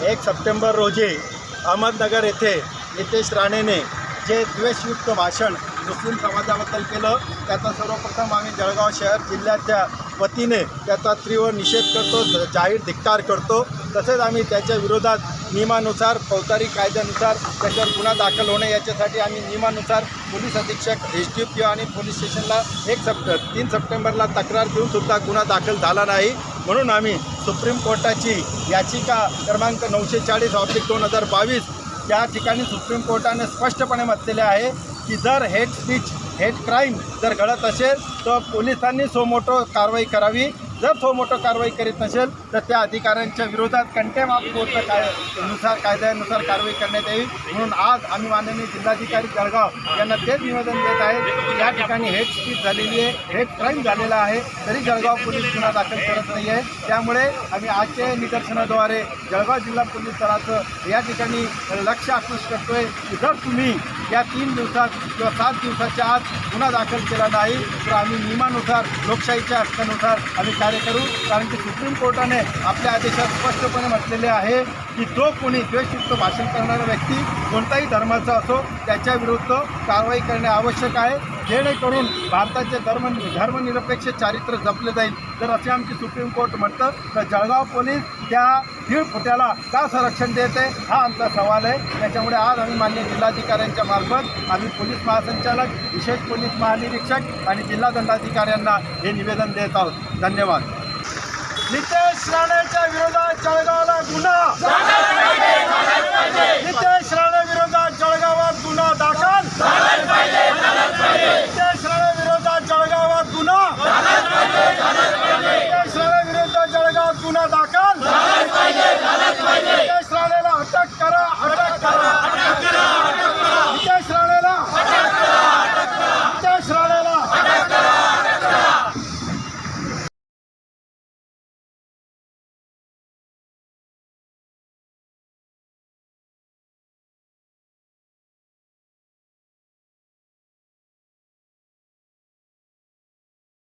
एक सप्टेंबर रोजी अहमदनगर येथे नितेश राणेने जे द्वेषयुक्त भाषण मुस्लिम समाजाबद्दल केलं त्याचा सर्वप्रथम आम्ही जळगाव शहर जिल्ह्याच्या वतीने त्याचा तीव्र निषेध करतो जाहीर धिक्कार करतो. तसेच आम्ही त्याच्या विरोधात नियमानुसार फौजदारी कायद्यानुसार त्याच्यावर गुन्हा दाखल होणे याच्यासाठी आम्ही नियमानुसार पोलीस अधीक्षक एस डी पी आणि पोलीस स्टेशनला एक सप्ट तीन सप्टेंबरला तक्रार देऊनसुद्धा गुन्हा दाखल झाला नाही. म्हणून आम्ही सुप्रीम कोर्टाची याचिका क्रमांक नऊशे चाळीस ऑब्लिक दोन हजार बावीस त्या ठिकाणी सुप्रीम कोर्टाने स्पष्टपणे म्हटलेले आहे की जर हेट स्पीच हेट क्राईम जर घडत असेल तर पोलिसांनी सोमोटो कारवाई करावी. जर तो मोठं कारवाई करीत नसेल तर त्या अधिकाऱ्यांच्या विरोधात कंटेम ऑफ कोर्ट काय नुसार कायद्यानुसार कारवाई करण्यात येईल. म्हणून आज आम्ही माननीय जिल्हाधिकारी जळगाव यांना तेच निवेदन देत आहेत की या ठिकाणी हेच स्पीच झालेली आहे हेट क्राईम झालेला आहे तरी जळगाव पोलीस गुन्हा दाखल करत नाही आहे त्यामुळे आम्ही आजच्या निदर्शनाद्वारे जळगाव जिल्हा पोलीस दलाचं या ठिकाणी लक्ष आकृष्ट करतोय की जर तुम्ही या तीन दिवसात किंवा सात दिवसाच्या आत गुन्हा दाखल केला नाही तर आम्ही नियमानुसार लोकशाहीच्या हक्कानुसार आम्ही कार्य करू. कारण की सुप्रीम कोर्टाने आपल्या आदेशात स्पष्टपणे म्हटलेले आहे की जो कोणी द्वेषयुक्त भाषण करणारा व्यक्ती कोणताही धर्माचा असो त्याच्या विरुद्ध कारवाई करणे आवश्यक आहे. जेणेकरून भारताचे धर्म धर्मनिरपेक्ष चारित्र्य जपले जाईल. तर असे आमचे सुप्रीम कोर्ट म्हणतं तर जळगाव पोलीस त्या दीड फुट्याला का संरक्षण देते. हा आमचा सवाल आहे. त्याच्यामुळे आज आम्ही मान्य जिल्हाधिकाऱ्यांच्या मार्फत आम्ही पोलीस महासंचालक विशेष पोलीस महानिरीक्षक आणि जिल्हा दंडाधिकाऱ्यांना हे निवेदन देत आहोत. धन्यवाद. नितेश राणेच्या विरोधात जळगाव गुन्हा दाखल